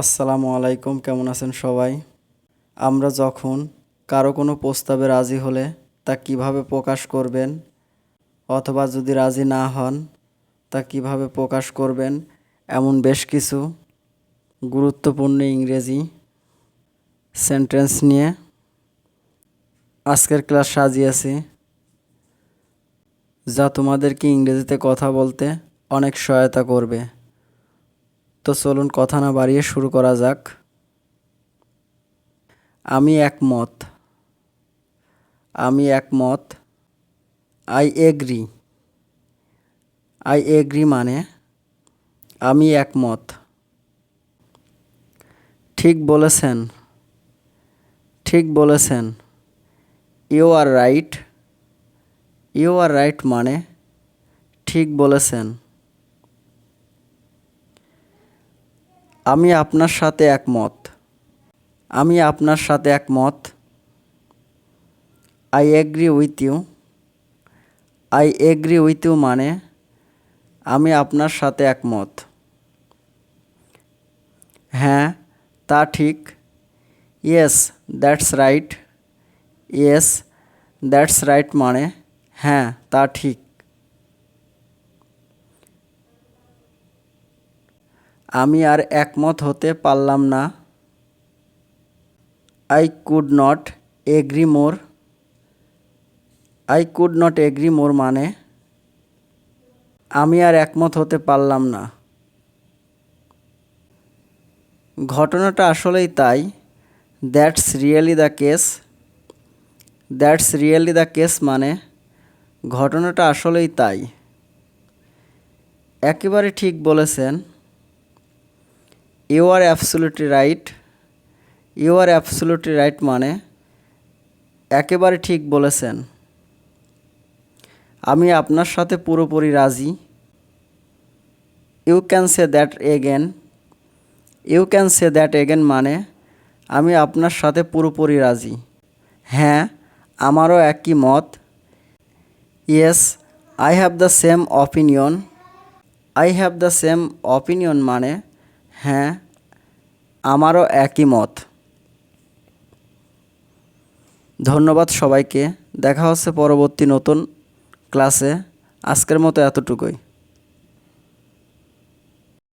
আসসালামু আলাইকুম, কেমন আছেন সবাই? আমরা যখন কারও কোনো প্রস্তাবে রাজি হলে তা কীভাবে প্রকাশ করবেন অথবা যদি রাজি না হন, তা কীভাবে প্রকাশ করবেন? এমন বেশ কিছু গুরুত্বপূর্ণ ইংরেজি সেন্টেন্স নিয়ে আজকের ক্লাস সাজিয়েছি, যা তোমাদেরকে ইংরেজিতে কথা বলতে অনেক সহায়তা করবে। তো চলুন কথা না বাড়িয়ে শুরু করা যাক। আমি একমত। আমি একমত। আই এগ্রি আই এগ্রি মানে আমি একমত। ঠিক বলেছেন। ঠিক বলেছেন। You are right you are right মানে ঠিক বলেছেন। আমি আপনার সাথে একমত। আমি আপনার সাথে একমত। I agree with you I agree with you মানে আমি আপনার সাথে একমত। হ্যাঁ তা ঠিক। Yes that's right yes that's right মানে হ্যাঁ তা ঠিক। আমি আর একমত হতে পারলাম না। I could not agree more I could not agree more মানে আমি আর একমত হতে পারলাম না। ঘটনাটা আসলেই তাই। That's really the case that's really the case মানে ঘটনাটা আসলেই তাই। একেবারে ঠিক বলেছেন। You are absolutely right you are absolutely right মানে একেবারে ঠিক বলেছেন। আমি আপনার সাথে পুরোপুরি রাজি। You can say that again you can say that again মানে আমি আপনার সাথে পুরোপুরি রাজি। হ্যাঁ আমারও একই মত। Yes I have the same opinion I have the same opinion মানে হ্যাঁ আমারও একই মত। ধন্যবাদ সবাইকে। দেখা হচ্ছে পরবর্তী নতুন ক্লাসে। আজকের মতো এতটুকুই।